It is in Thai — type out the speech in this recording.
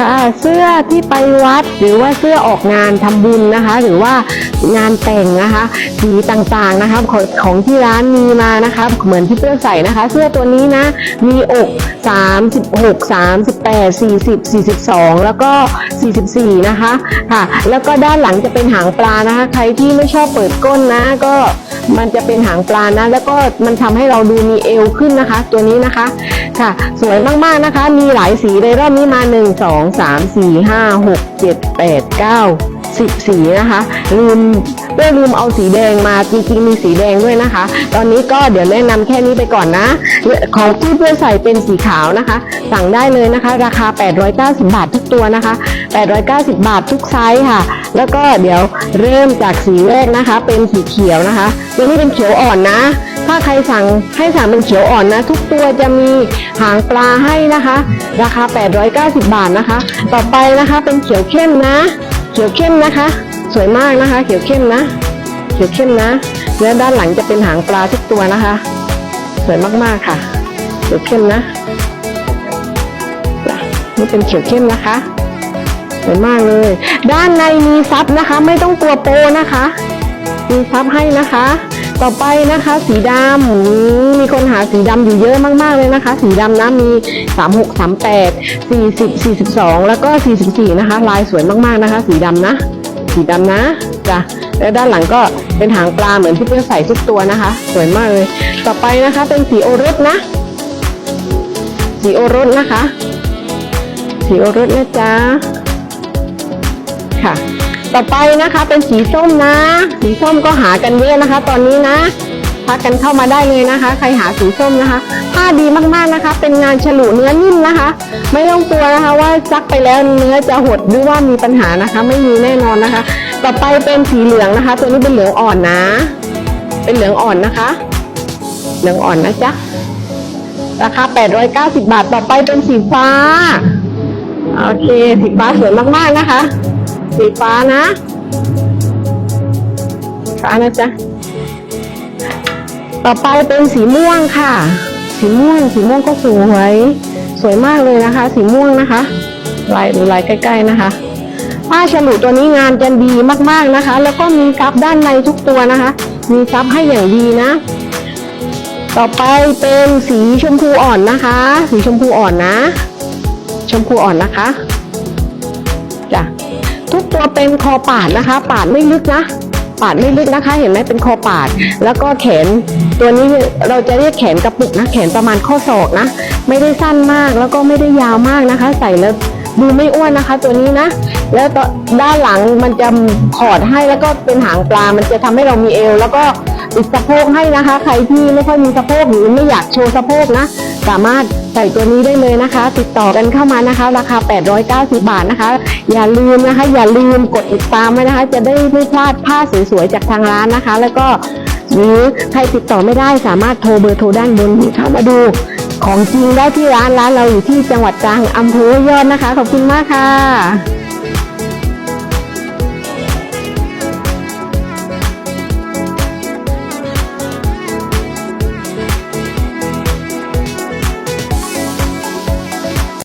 ค่ะ เสื้อที่ไปวัดหรือว่าเสื้อออกงานทำบุญนะคะ หรือว่างานแต่งนะคะสีต่างๆนะคะของของที่ร้านมีมานะคะเหมือนที่เพื่อนใส่นะคะ เสื้อตัวนี้นะมีอก36 38 40 42 แล้วก็ 44 นะคะค่ะ แล้วก็ด้านหลังจะเป็นหางปลานะคะ ใครที่ไม่ชอบเปิดก้นนะก็ มันจะเป็นหางปลานะ แล้วก็มันทำให้เราดูมีเอวขึ้นนะคะ ตัวนี้นะคะค่ะ สวยมากๆนะคะ มีหลายสีเลยรอบนี้มา 1 2 3 4 5 6 7 8 9 10 สีนะคะลืมไม่ลืมเอาสีแดงมาจริงๆมีสีแดงด้วยนะคะ ตอนนี้ก็เดี๋ยวแนะนำแค่นี้ไปก่อนนะ ของที่เพื่อนใส่เป็นสีขาวนะคะ สั่งได้เลยนะคะ ราคา 890 บาททุกตัวนะคะ 890 บาททุกไซส์ค่ะ แล้วก็เดี๋ยวเริ่มจากสีแรกนะคะ เป็นสีเขียวนะคะตัวนี้เป็นเขียวอ่อนนะ ถ้าใครสั่งให้สั่งเป็นเขียวอ่อนนะ ทุกตัวจะมีหางปลาให้นะคะ ราคา 890 บาทนะคะ ต่อไปนะคะเป็นเขียวเข้มนะ เขียวเข้มนะคะ สวยมากนะคะ เขียวเข้มนะ เขียวเข้มนะ แล้วด้านหลังจะเป็นหางปลาทุกตัวนะคะ สวยมากๆค่ะ เขียวเข้มนะนี่เป็นเขียวเข้มนะคะสวยมากเลย ด้านในมีซับนะคะ ไม่ต้องกลัวโปนะคะ มีซับให้นะคะ ต่อไปนะคะสีดำมมีคนหาสีดำอยู่เยอะมากๆเลยนะคะ สีดำนะมี 36 38 40 42 แล้วก็ 44 นะคะ ลายสวยมากๆนะคะ สีดำนะ สีดำนะจ้ะแล้วด้านหลังก็เป็นหางปลาเหมือนที่เพื่อนใส่ทุกตัวนะคะ สวยมากเลย ต่อไปนะคะเป็นสีโอรสนะ สีโอรสนะคะ สีโอรสนะจ๊ะค่ะ ต่อไปนะคะเป็นสีส้มนะ สีส้มก็หากันเยอะนะคะ ตอนนี้นะพักกันเข้ามาได้เลยนะคะ ใครหาสีส้มนะคะผ้าดีมากๆนะคะ เป็นงานฉลุเนื้อนิ่มนะคะ ไม่ต้องกลัวนะคะว่าซักไปแล้วเนื้อจะหดหรือว่ามีปัญหานะคะ ไม่มีแน่นอนนะคะ ต่อไปเป็นสีเหลืองนะคะ ตัวนี้เป็นเหลืองอ่อนนะ เป็นเหลืองอ่อนนะคะ เหลืองอ่อนนะจ๊ะราคา 890 บาท ต่อไปเป็นสีฟ้า โอเค สีฟ้าสวยมากๆนะคะ สีฟ้านะฟ้านะจ๊ะ ต่อไปเป็นสีม่วงค่ะ สีม่วง สีม่วงก็สวย สวยมากเลยนะคะ สีม่วงนะคะ ลายดูลายใกล้ ๆนะคะ ผ้าฉลุตัวนี้งานจะดีมากๆนะคะ แล้วก็มีซับด้านในทุกตัวนะคะ มีซับให้อย่างดีนะ ต่อไปเป็นสีชมพูอ่อนนะคะ สีชมพูอ่อนนะ ชมพูอ่อนนะคะ เป็นคอปาดนะคะ ปาดไม่ลึกนะปาดไม่ลึกนะคะ เห็นไหมเป็นคอปาด แล้วก็แขนตัวนี้เราจะเรียกแขนกระปุกนะ แขนประมาณข้อศอกนะ ไม่ได้สั้นมากแล้วก็ไม่ได้ยาวมากนะคะ ใส่แล้วดูไม่อ้วนนะคะ ตัวนี้นะ แล้วต่อด้านหลังมันจะขอดให้แล้วก็เป็นหางปลา มันจะทำให้เรามีเอว แล้วก็ติดสะโพกให้นะคะ ใครที่ไม่ค่อยมีสะโพกหรือไม่อยากโชว์สะโพกนะ สามารถ ใส่ตัวนี้ได้เลยนะคะ ติดต่อกันเข้ามานะคะ ราคา 890 บาทนะคะ อย่าลืมนะคะ อย่าลืมกดติดตามไว้นะคะ จะได้ไม่พลาดผ้าสวยๆจากทางร้านนะคะ แล้วก็หรือใครติดต่อไม่ได้สามารถโทรเบอร์โทรด้านบนนี้เข้ามาดู ของจริงได้ที่ร้านร้านเราอยู่ที่จังหวัดตรังอำเภอยอดนะคะ ขอบคุณมากค่ะ